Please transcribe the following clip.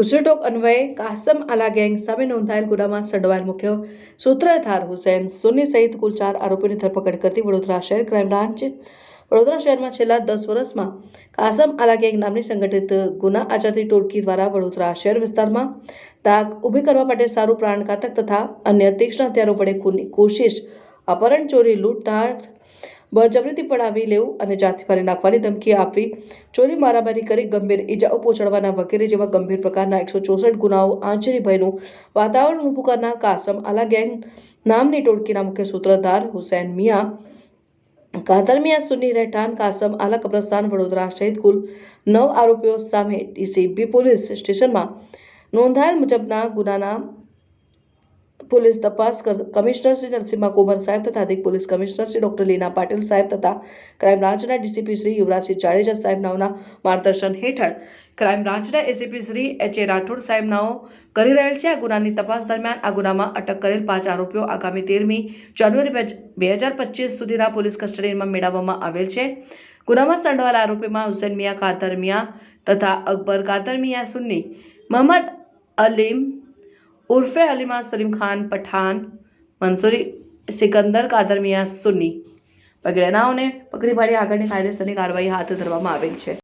ગુજરટોક અન્વયે કાસમ આલા ગેંગ સામે નોંધાયેલ ગુનામાં સંડવાયેલ મુખ્ય સૂત્રધાર હુસેન સુની સહિત કુલ ચાર આરોપીની ધરપકડ કરતી વડોદરા શહેર ક્રાઇમ બ્રાન્ચ વડોદરા શહેરમાં છેલ્લા દસ વર્ષમાં કાસમ આલા ગેંગ નામની સંગઠિત ગુના આચરતી ટોળકી દ્વારા વડોદરા શહેર વિસ્તારમાં તાક ઊભી કરવા માટે સારું પ્રાણઘાતક તથા અન્ય તીક્ષ્ણ હથિયારો વડે ખૂનની કોશિશ, અપહરણ, ચોરી લૂંટતાડ બળજબરીથી પડાવી લેવું અને જાતિ મારી નાખવાની ધમકી આપવી. ચોરી, મારામારી કરી ગંભીર ઈજાઓ પહોંચાડવાના વગેરે જેવા ગંભીર પ્રકારના એકસો ચોસઠ ગુનાઓ આંચરી ભયનું વાતાવરણ ઊભું કરનાર કાસમ આલા ગેંગ નામની ટોળકીના મુખ્ય સૂત્રધાર હુસૈન મિયા કાતરમિયા મિયા, સુન્ની રહેઠાણ કાસમ આલા કબ્રસ્તાન વડોદરા સહિત કુલ નવ આરોપીઓ સામે ડીસીબી પોલીસ સ્ટેશનમાં નોંધાયેલ મુજબના ગુનાના પોલીસ તપાસ કમિશનર શ્રી નરસિંહા કુમાર સાહેબ તથા અધિક police commissioner Shri doctor Leena Patil સાહેબ તથા ક્રાઇમ બ્રાન્ચના ડીસીપી શ્રી યુવરાજસિંહ જાડેજા સાહેબ નાઓના માર્ગદર્શન હેઠળ ક્રાઇમ બ્રાન્ચના ACP Shri H A Rathod સાહેબનાઓ કરી રહેલ છે. આ ગુનાની તપાસ દરમિયાન આ ગુનામાં અટક કરેલ પાંચ આરોપીઓ આગામી તેરમી જાન્યુઆરી બે હજાર પચીસ સુધીના પોલીસ કસ્ટડીમાં મેળવવામાં આવેલ છે. ગુનામાં સંડવાલ આરોપીમાં હુસેન મિયા કાતર મિયા તથા અકબર કાતર મિયા, સુન્ની મોહમ્મદ અલીમ ઉર્ફે અલીમા સલીમ ખાન પઠાન મંસૂરી સિકંદર કાદર મિયા સુન્ની વગેરે નાઓને પકડી પાડી આગળની કાયદેસરની કાર્યવાહી હાથ ધરવામાં આવેલ છે